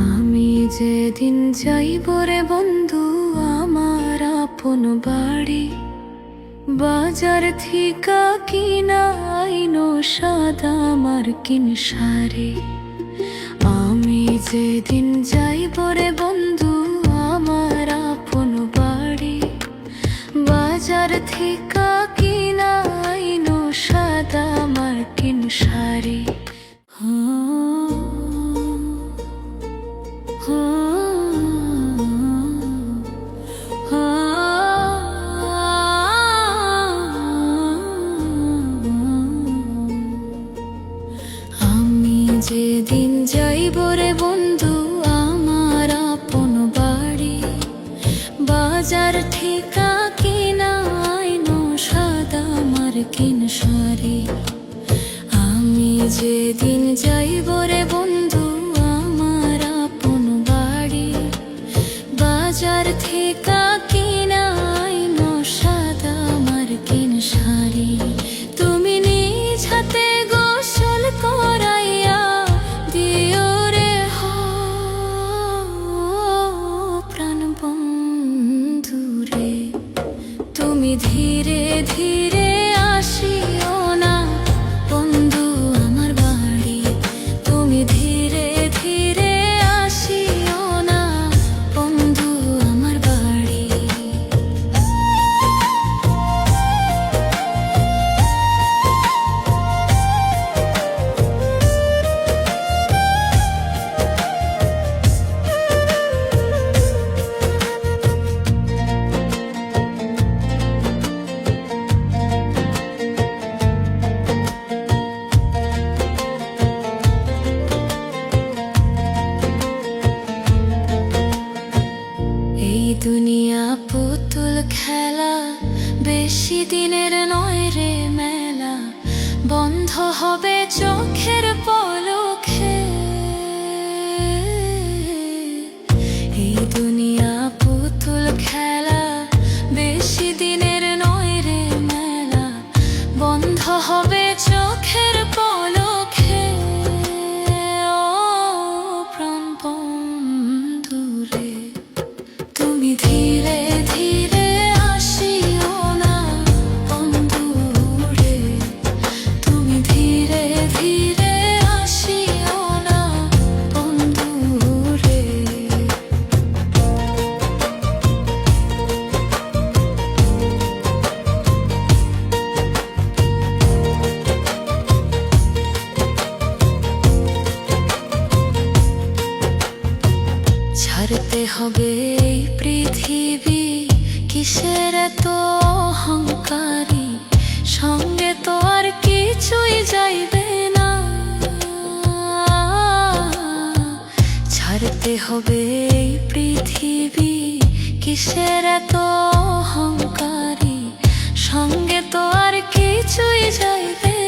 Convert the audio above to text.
আমি যেদিন যাইব রে বন্ধু, আমার আপন বাড়ি। বাজার থিকা কিনা আইনো সাদা আমার মার্কিন সারে আমি যেদিন যাইব রে বন্ধু আমার আপন বাড়ি। বাজার ঠিকা কিনা আইন সাদা মার্কিন শাড়ি আমি যেদিন যাইব রে দুনিয়া পুতুল খেলা বেশি দিনের নয় রে মেলা। বন্ধ হবে চোখের পলকে। এই দুনিয়া হবে এই পৃথিবী? কিসের এত অহংকারী? সঙ্গে তো আর কিছুই যাইবে না। ছাড়তে হবে এই পৃথিবী। কিসের এত অহংকারী? সঙ্গে তো আর কিছুই যাইবে